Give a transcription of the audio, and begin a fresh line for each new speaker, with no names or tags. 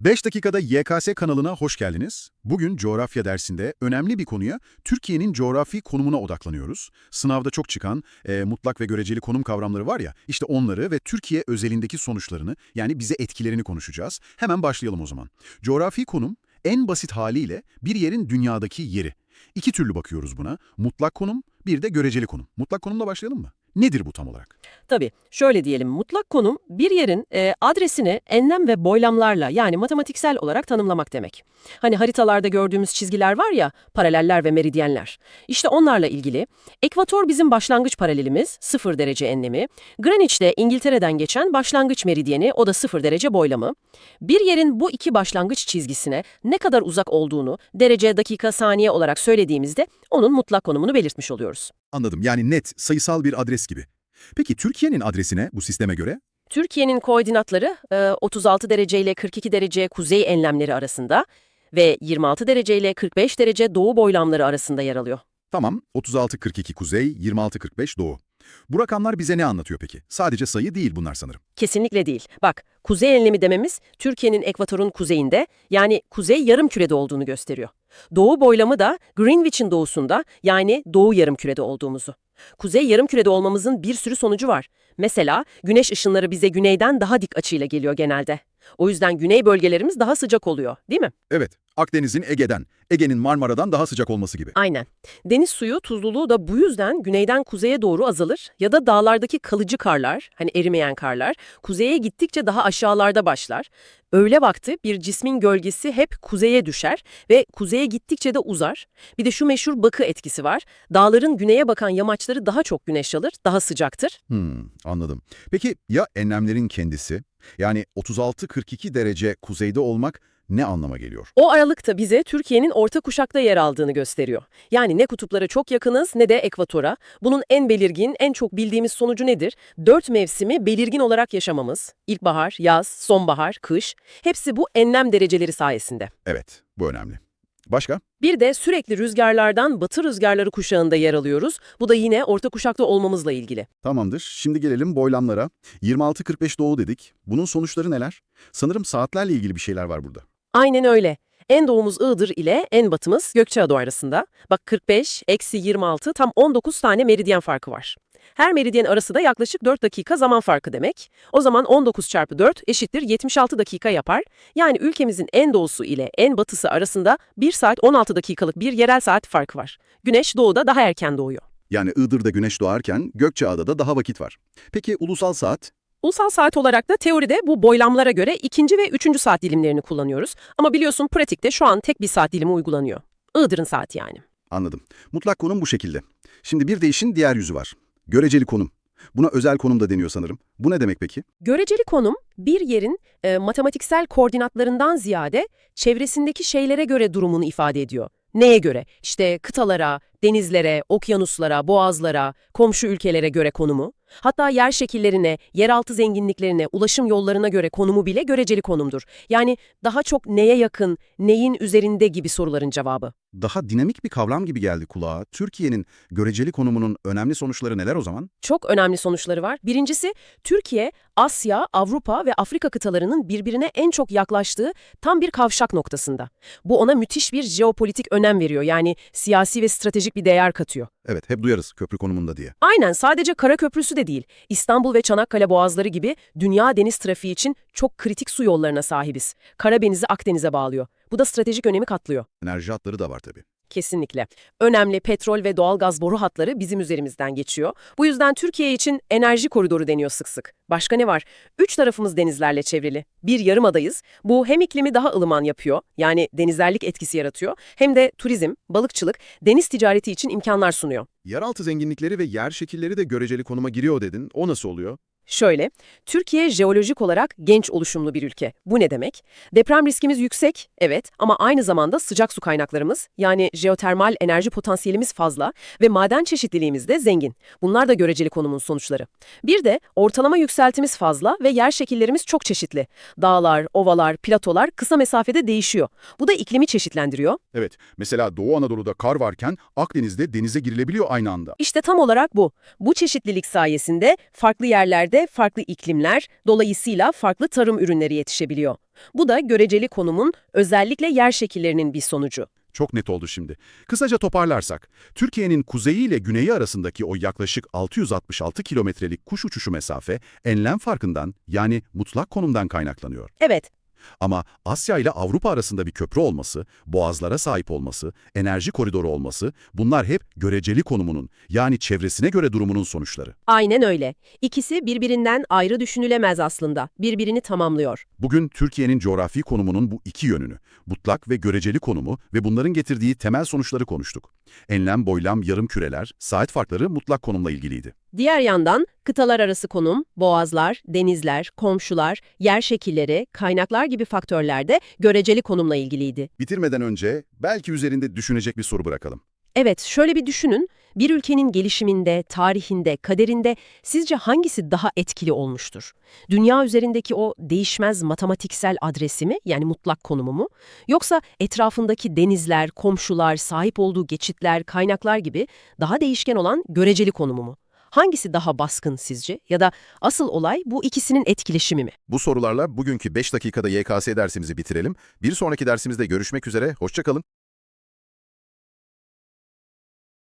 5 dakikada YKS kanalına hoş geldiniz. Bugün coğrafya dersinde önemli bir konuya Türkiye'nin coğrafi konumuna odaklanıyoruz. Sınavda çok çıkan e, mutlak ve göreceli konum kavramları var ya, işte onları ve Türkiye özelindeki sonuçlarını yani bize etkilerini konuşacağız. Hemen başlayalım o zaman. Coğrafi konum en basit haliyle bir yerin dünyadaki yeri. İki türlü bakıyoruz buna. Mutlak konum, bir de göreceli konum. Mutlak konumla başlayalım mı? Nedir bu tam olarak?
Tabii şöyle diyelim mutlak konum bir yerin e, adresini enlem ve boylamlarla yani matematiksel olarak tanımlamak demek. Hani haritalarda gördüğümüz çizgiler var ya paraleller ve meridyenler. İşte onlarla ilgili ekvator bizim başlangıç paralelimiz 0 derece enlemi. Greenwich de İngiltere'den geçen başlangıç meridyeni o da 0 derece boylamı. Bir yerin bu iki başlangıç çizgisine ne kadar uzak olduğunu derece, dakika, saniye olarak söylediğimizde onun mutlak konumunu belirtmiş oluyoruz.
Anladım. Yani net, sayısal bir adres gibi. Peki Türkiye'nin adresine bu sisteme göre?
Türkiye'nin koordinatları e, 36 derece ile 42 derece kuzey enlemleri arasında ve 26 derece ile 45 derece doğu boylamları arasında yer alıyor.
Tamam, 36-42 kuzey, 26-45 doğu. Bu rakamlar bize ne anlatıyor peki? Sadece sayı değil bunlar sanırım.
Kesinlikle değil. Bak, kuzey enlemi dememiz Türkiye'nin ekvatorun kuzeyinde yani kuzey yarım kürede olduğunu gösteriyor. Doğu boylamı da Greenwich'in doğusunda yani doğu yarım kürede olduğumuzu. Kuzey yarım kürede olmamızın bir sürü sonucu var. Mesela güneş ışınları bize güneyden daha dik açıyla geliyor genelde. O yüzden güney bölgelerimiz daha sıcak oluyor, değil mi?
Evet, Akdeniz'in Ege'den, Ege'nin Marmara'dan daha sıcak olması gibi.
Aynen. Deniz suyu tuzluluğu da bu yüzden güneyden kuzeye doğru azalır ya da dağlardaki kalıcı karlar, hani erimeyen karlar, kuzeye gittikçe daha aşağılarda başlar. Öğle vakti bir cismin gölgesi hep kuzeye düşer ve kuzeye gittikçe de uzar. Bir de şu meşhur bakı etkisi var. Dağların güneye bakan yamaçları daha çok güneş alır, daha sıcaktır.
Hmm, anladım. Peki ya enlemlerin kendisi? Yani 36-42 derece kuzeyde olmak ne anlama geliyor?
O aralıkta bize Türkiye'nin orta kuşakta yer aldığını gösteriyor. Yani ne kutuplara çok yakınız ne de ekvatora. Bunun en belirgin, en çok bildiğimiz sonucu nedir? Dört mevsimi belirgin olarak yaşamamız. İlkbahar, yaz, sonbahar, kış. Hepsi bu enlem dereceleri sayesinde.
Evet, bu önemli. Başka?
Bir de sürekli rüzgarlardan batı rüzgarları kuşağında yer alıyoruz. Bu da yine orta kuşakta olmamızla ilgili.
Tamamdır. Şimdi gelelim boylamlara. 26-45 doğu dedik. Bunun sonuçları neler? Sanırım saatlerle ilgili bir şeyler var burada.
Aynen öyle. En doğumuz Iğdır ile en batımız Gökçeada arasında. Bak 45, eksi 26 tam 19 tane meridyen farkı var. Her meridyen arası da yaklaşık 4 dakika zaman farkı demek. O zaman 19 çarpı 4 eşittir 76 dakika yapar. Yani ülkemizin en doğusu ile en batısı arasında 1 saat 16 dakikalık bir yerel saat farkı var. Güneş doğuda daha erken doğuyor.
Yani Iğdır'da güneş doğarken Gökçeada'da daha vakit var. Peki ulusal saat?
Ulusal saat olarak da teoride bu boylamlara göre ikinci ve üçüncü saat dilimlerini kullanıyoruz. Ama biliyorsun pratikte şu an tek bir saat dilimi uygulanıyor. Iğdır'ın saati yani.
Anladım. Mutlak konum bu şekilde. Şimdi bir de işin diğer yüzü var. Göreceli konum. Buna özel konum da deniyor sanırım. Bu ne demek peki?
Göreceli konum bir yerin e, matematiksel koordinatlarından ziyade çevresindeki şeylere göre durumunu ifade ediyor. Neye göre? İşte kıtalara, denizlere, okyanuslara, boğazlara, komşu ülkelere göre konumu. Hatta yer şekillerine, yeraltı zenginliklerine, ulaşım yollarına göre konumu bile göreceli konumdur. Yani daha çok neye yakın, neyin üzerinde gibi soruların cevabı.
Daha dinamik bir kavram gibi geldi kulağa. Türkiye'nin göreceli konumunun önemli sonuçları neler o zaman?
Çok önemli sonuçları var. Birincisi, Türkiye, Asya, Avrupa ve Afrika kıtalarının birbirine en çok yaklaştığı tam bir kavşak noktasında. Bu ona müthiş bir jeopolitik önem veriyor. Yani siyasi ve stratejik bir değer katıyor.
Evet, hep duyarız köprü konumunda diye.
Aynen sadece kara köprüsü de değil. İstanbul ve Çanakkale boğazları gibi dünya deniz trafiği için çok kritik su yollarına sahibiz. Karadeniz'i Akdeniz'e bağlıyor. Bu da stratejik önemi katlıyor.
Enerji hatları da var tabii.
Kesinlikle. Önemli petrol ve doğalgaz boru hatları bizim üzerimizden geçiyor. Bu yüzden Türkiye için enerji koridoru deniyor sık sık. Başka ne var? Üç tarafımız denizlerle çevrili. Bir yarımadayız. Bu hem iklimi daha ılıman yapıyor, yani denizlerlik etkisi yaratıyor, hem de turizm, balıkçılık, deniz ticareti için imkanlar sunuyor.
Yeraltı zenginlikleri ve yer şekilleri de göreceli konuma giriyor dedin. O nasıl oluyor?
Şöyle, Türkiye jeolojik olarak genç oluşumlu bir ülke. Bu ne demek? Deprem riskimiz yüksek, evet ama aynı zamanda sıcak su kaynaklarımız yani jeotermal enerji potansiyelimiz fazla ve maden çeşitliliğimiz de zengin. Bunlar da göreceli konumun sonuçları. Bir de ortalama yükseltimiz fazla ve yer şekillerimiz çok çeşitli. Dağlar, ovalar, platolar kısa mesafede değişiyor. Bu da iklimi çeşitlendiriyor.
Evet, mesela Doğu Anadolu'da kar varken Akdeniz'de denize girilebiliyor aynı anda.
İşte tam olarak bu. Bu çeşitlilik sayesinde farklı yerlerde farklı iklimler, dolayısıyla farklı tarım ürünleri yetişebiliyor. Bu da göreceli konumun özellikle yer şekillerinin bir sonucu.
Çok net oldu şimdi. Kısaca toparlarsak, Türkiye'nin kuzeyi ile güneyi arasındaki o yaklaşık 666 kilometrelik kuş uçuşu mesafe enlem farkından yani mutlak konumdan kaynaklanıyor.
Evet,
Ama Asya ile Avrupa arasında bir köprü olması, boğazlara sahip olması, enerji koridoru olması bunlar hep göreceli konumunun yani çevresine göre durumunun sonuçları.
aynen öyle. İkisi birbirinden ayrı düşünülemez aslında. Birbirini tamamlıyor.
Bugün Türkiye'nin coğrafi konumunun bu iki yönünü, mutlak ve göreceli konumu ve bunların getirdiği temel sonuçları konuştuk. Enlem, boylam, yarım küreler, saat farkları mutlak konumla ilgiliydi.
Diğer yandan kıtalar arası konum, boğazlar, denizler, komşular, yer şekilleri, kaynaklar gibi faktörler de göreceli konumla ilgiliydi.
Bitirmeden önce belki üzerinde düşünecek bir soru bırakalım.
Evet, şöyle bir düşünün. Bir ülkenin gelişiminde, tarihinde, kaderinde sizce hangisi daha etkili olmuştur? Dünya üzerindeki o değişmez matematiksel adresi mi, yani mutlak konumu mu? Yoksa etrafındaki denizler, komşular, sahip olduğu geçitler, kaynaklar gibi daha değişken olan göreceli konumu mu? Hangisi daha baskın sizce? Ya da asıl olay bu ikisinin etkileşimi mi?
Bu sorularla bugünkü 5 dakikada YKS dersimizi bitirelim. Bir sonraki dersimizde görüşmek üzere, hoşçakalın.